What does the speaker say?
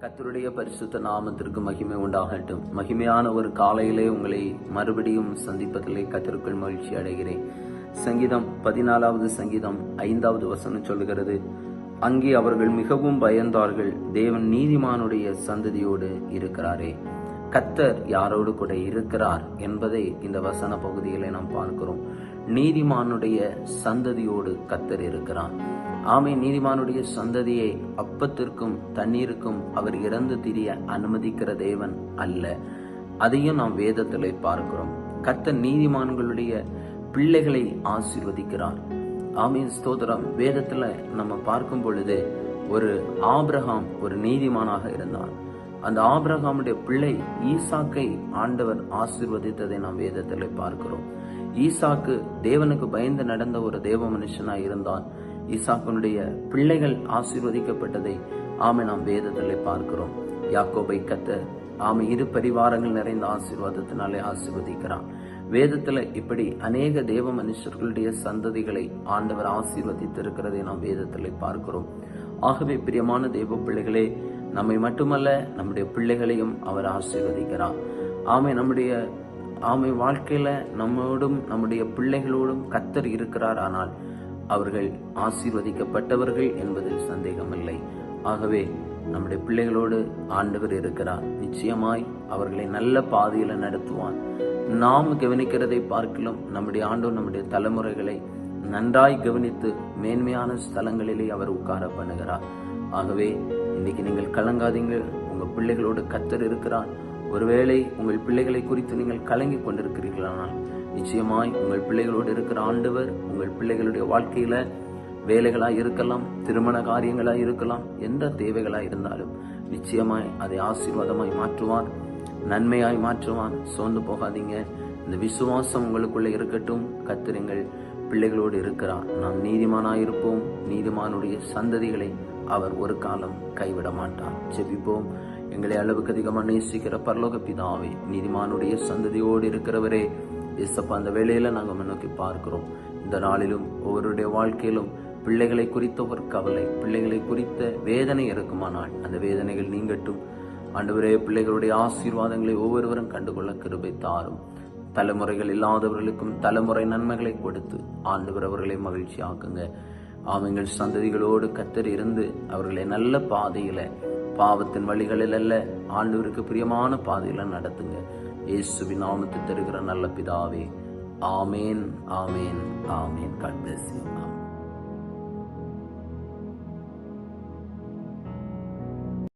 கத்தருடைய பரிசுத்த நாமத்திற்கு மகிமை உண்டாகட்டும். மகிமையான ஒரு காலையிலே உங்களை மறுபடியும் சந்திப்பதிலே கத்தருக்குள் மகிழ்ச்சி அடைகிறேன். சங்கீதம் பதினாலாவது சங்கீதம் ஐந்தாவது வசனம் சொல்லுகிறது அங்கே அவர்கள் மிகவும் பயந்தார்கள் தேவன் நீதிமானுடைய சந்ததியோடு இருக்கிறாரே. கத்தர் யாரோடு கூட இருக்கிறார் என்பதை இந்த வசன பகுதியிலே நாம் பார்க்கிறோம். நீதிமானுடைய சந்ததியோடு கத்தர் இருக்கிறான் ஆமை நீதிமானுடைய சந்ததியை அப்பத்திற்கும் தண்ணீருக்கும் அவர் இறந்து திரிய அனுமதிக்கிற தேவன் அல்ல. அதையும் நாம் வேதத்திலே பார்க்கிறோம். கத்த நீதிமான்களுடைய பிள்ளைகளை ஆசீர்வதிக்கிறார். ஆமீன். ஸ்தோத்திரம். வேதத்துல நம்ம பார்க்கும் பொழுது ஒரு ஆபிரகாம் ஒரு நீதிமானாக இருந்தார். அந்த ஆபிரகாமுடைய பிள்ளை ஈசாக்கை ஆண்டவர் ஆசிர்வதித்ததை நாம் வேதத்தில் பார்க்கிறோம். ஈசாக்கு தேவனுக்கு பயந்து நடந்த ஒரு தேவ மனுஷனாய் இருந்தான். ஈசாக்கனுடைய பிள்ளைகள் ஆசீர்வதிக்கப்பட்டதை ஆமை நாம் வேதத்தில் பார்க்கிறோம். யாக்கோபை கத்த ஆமை இரு பரிவாரங்கள் நிறைந்த ஆசீர்வாதத்தினாலே ஆசீர்வதிக்கிறான். வேதத்துல இப்படி அநேக தேவ மனுஷர்களுடைய சந்ததிகளை ஆண்டவர் ஆசீர்வதித்திருக்கிறதை நாம் வேதத்தில் பார்க்கிறோம். ஆகவே பிரியமான தேவ பிள்ளைகளே நம்மை மட்டுமல்ல நம்முடைய பிள்ளைகளையும் அவர் ஆசீர்வதிக்கிறார். ஆமை நம்முடைய ஆமை வாழ்க்கையில நம்மோடும் நம்முடைய பிள்ளைகளோடும் கத்தர் இருக்கிறார் ஆனால் அவர்கள் ஆசீர்வதிக்கப்பட்டவர்கள் என்பதில் சந்தேகமில்லை. ஆகவே நம்முடைய பிள்ளைகளோடு ஆண்டவர் இருக்கிறார். நிச்சயமாய் அவர்களை நல்ல பாதையில் நடத்துவான் நாம் கவனிக்கிறதை பார்க்கலாம் நம்முடைய ஆண்டோர் நம்முடைய தலைமுறைகளை நன்றாய் கவனித்து மேன்மையான ஸ்தலங்களிலே அவர் உட்கார பண்ணுகிறார். ஆகவே இன்னைக்கு நீங்கள் கலங்காதீங்க உங்க பிள்ளைகளோடு கத்தர் இருக்கிறார். ஒருவேளை உங்கள் பிள்ளைகளை குறித்து நீங்கள் கலங்கி கொண்டிருக்கிறீர்களானால் நிச்சயமாய் உங்கள் பிள்ளைகளோடு இருக்கிற ஆண்டவர் உங்கள் பிள்ளைகளுடைய வாழ்க்கையில வேலைகளாக இருக்கலாம் திருமண காரியங்களாக இருக்கலாம் எந்த தேவைகளாக இருந்தாலும் நிச்சயமாய் அதை ஆசீர்வாதமாய் மாற்றுவார் நன்மையாய் மாற்றுவான் சோர்ந்து போகாதீங்க. இந்த விசுவாசம் உங்களுக்குள்ள இருக்கட்டும். கத்திரங்கள் பிள்ளைகளோடு இருக்கிறார். நாம் நீதிமானாயிருப்போம். நீதிமானுடைய சந்ததிகளை அவர் ஒரு காலம் கைவிட மாட்டார் ஜெபிப்போம். எங்களை அளவுக்கு அதிகமாக நேசிக்கிற பரலோக பிதாவே நீதிமானுடைய சந்ததியோடு இருக்கிறவரே இசப்பா அந்த வேலையில நாங்கள் முன்னோக்கி பார்க்கிறோம். இந்த நாளிலும் ஒவ்வொருடைய வாழ்க்கையிலும் பிள்ளைகளை குறித்த ஒரு கவலை பிள்ளைகளை குறித்த வேதனை இருக்குமானால் அந்த வேதனைகள் நீங்கட்டும். ஆண்டவரே பிள்ளைகளுடைய ஆசீர்வாதங்களை ஒவ்வொருவரும் கண்டுகொள்ள கிருபை தாரும். தலைமுறைகள் இல்லாதவர்களுக்கும் தலைமுறை நன்மைகளை கொடுத்து ஆண்டவர் அவர்களை மகிழ்ச்சி ஆக்குங்க அவங்கள் சந்ததிகளோடு கத்தர் இருந்து அவர்களை நல்ல பாதையில் பாவத்தின் வழிகளில் அல்ல ஆண்டவருக்கு பிரியமான பாதையில நடத்துங்க. இயேசுவின் நாமத்தை தருகிற நல்ல பிதாவே. ஆமேன் ஆமேன் ஆமேன். God bless you